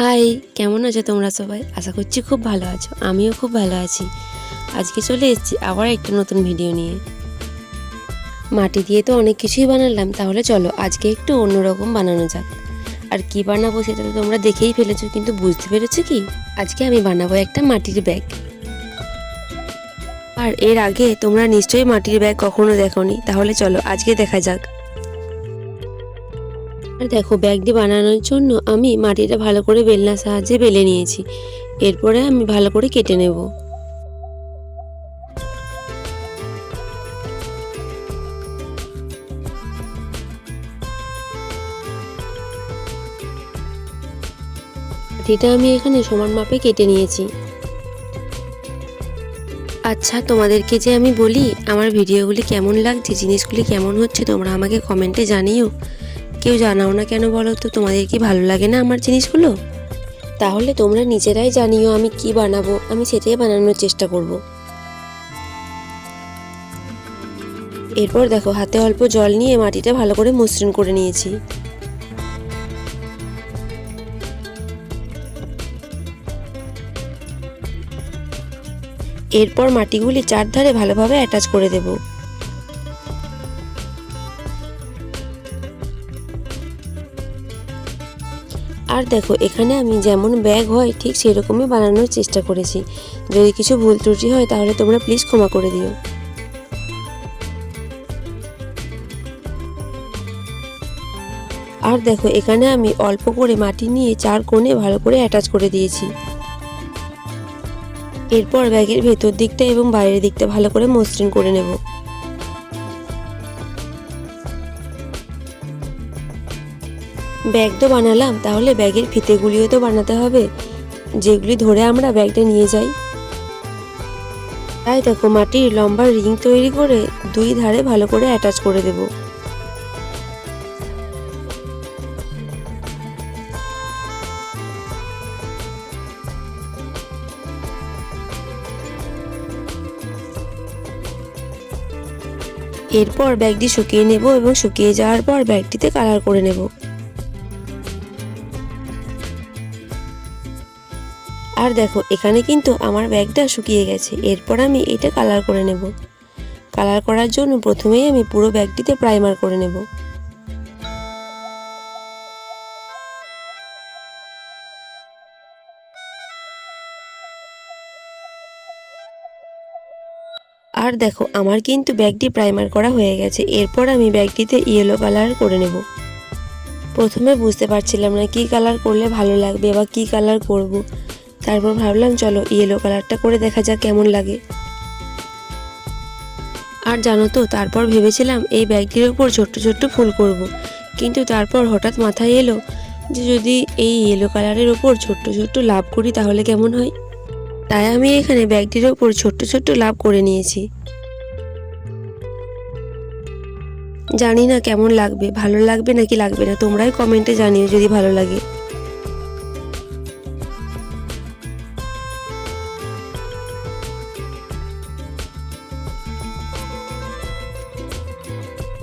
High, কেমন আছো তোমরা সবাই? আশা করছি খুব ভালো আছো। আমিও খুব ভালো আছি। আজকে চলে এসেছি আবার একটা নতুন ভিডিও নিয়ে। মাটি দিয়ে তো অনেক কিছুই বানালাম, তাহলে চলো আজকে একটু অন্যরকম বানানো যাক। আর কি বানাবো সেটা তো তোমরা দেখেই ফেলেছো, কিন্তু বুঝতে পেরেছ কি? আজকে আমি বানাবো একটা মাটির ব্যাগ। আর এর আগে তোমরা নিশ্চয়ই মাটির ব্যাগ কখনো দেখোনি, তাহলে চলো আজকে দেখা যাক। আর দেখো ব্যাগটি বানানোর জন্য আমি মাটিটা ভালো করে বেলনার সাহায্যে বেলে নিয়েছি। এরপরে আমি ভালো করে কেটে নেব। মাটিটা আমি এখানে সমান মাপে কেটে নিয়েছি। আচ্ছা তোমাদেরকে যে আমি বলি, আমার ভিডিওগুলি কেমন লাগছে, জিনিসগুলি কেমন হচ্ছে, তোমরা আমাকে কমেন্টে জানিও। কেউ জানাও না কেন বলো তো? তোমাদের কি ভালো লাগে না আমার জিনিসগুলো? তাহলে তোমরা নিজেরাই জানিও আমি কি বানাবো। আমি সেটাই বানানোর চেষ্টা করব। এরপর দেখো, হাতে অল্প জল নিয়ে মাটিটা ভালো করে মসৃণ করে নিয়েছি। এরপর মাটিগুলি চারধারে ভালোভাবে অ্যাটাচ করে দেবো। আর দেখো, এখানে আমি যেমন ব্যাগ হয়, ঠিক সেরকমই বানানোর চেষ্টা করেছি। যদি কিছু ভুল ত্রুটি হয়, তাহলে তোমরা প্লিজ ক্ষমা করে দিও। আর দেখো, এখানে আমি অল্প করে মাটি নিয়ে চার কোণে ভালো করে অ্যাটাচ করে দিয়েছি। এরপর ব্যাগের ভেতর দিকটা এবং বাইরের দিকটা ভালো করে মসৃণ করে নেব। ব্যাগ তো বানালাম, তাহলে ব্যাগের ফিতেগুলিও তো বানাতে হবে। যেগুলি ধরে আমরা ব্যাগটা নিয়ে যাই। তাই দেখো, মাটির লম্বা রিং তৈরি করে দুই ধারে ভালো করে অ্যাটাচ করে দেব। এরপর ব্যাগটি শুকিয়ে নেব এবং শুকিয়ে যাওয়ার পর ব্যাগটিতে কালার করে নেব। আর দেখো, এখানে কিন্তু আমার ব্যাগটা শুকিয়ে গেছে। এরপর আমি এটা কালার করে নেব। কালার করার জন্য প্রথমেই আমি পুরো ব্যাগটিতে প্রাইমার করে নেব। আর দেখো, আমার কিন্তু ব্যাগটি প্রাইমার করা হয়ে গেছে। এরপর আমি ব্যাগটিতে ইয়েলো কালার করে নেব। প্রথমে বুঝতে পারছিলাম না কি কালার করলে ভালো লাগবে বা কি কালার করব। তারপর ভাবলাম, চলো ইয়েলো কালারটা করে দেখা যাক কেমন লাগে। আর জানো তো, তারপর ভেবেছিলাম এই ব্যাগটির ওপর ছোট্ট ছোট্ট ফুল করব। কিন্তু তারপর হঠাৎ মাথায় এলো যে যদি এই ইয়েলো কালারের ওপর ছোট্ট ছোট্ট লাভ করি তাহলে কেমন হয়? তাই আমি এখানে ব্যাগটির ওপর ছোট্ট ছোট্ট লাভ করে নিয়েছি। জানি না কেমন লাগবে, ভালো লাগবে নাকি লাগবে না, তোমরাই কমেন্টে জানিও যদি ভালো লাগে।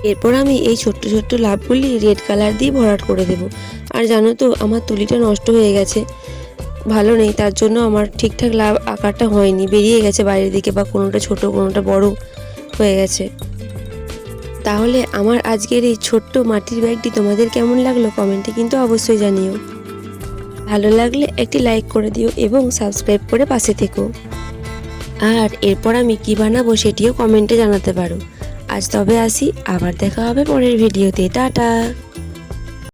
এরপর আমি এই ছোট্ট ছোট্ট লাভগুলি রেড কালার দিয়ে ভরাট করে দেব। আর জানো তো, আমার তুলিটা নষ্ট হয়ে গেছে। ভালো নেই, তার জন্য আমার ঠিকঠাক লাভ আকারটা হয়নি। বেরিয়ে গেছে বাইরের দিকে বা কোনোটা ছোট, কোনোটা বড় হয়ে গেছে। তাহলে আমার আজকের এই ছোট্ট মাটির ব্যাগটি তোমাদের কেমন লাগল কমেন্টে কিন্তু অবশ্যই জানিও। ভালো লাগলে একটি লাইক করে দিও এবং সাবস্ক্রাইব করে পাশে থেকো। আর এরপর আমি কী বানাবো সেটিও কমেন্টে জানাতে পারো। আজ তবে আসি আবার দেখা হবে পরের ভিডিওতে। টাটা।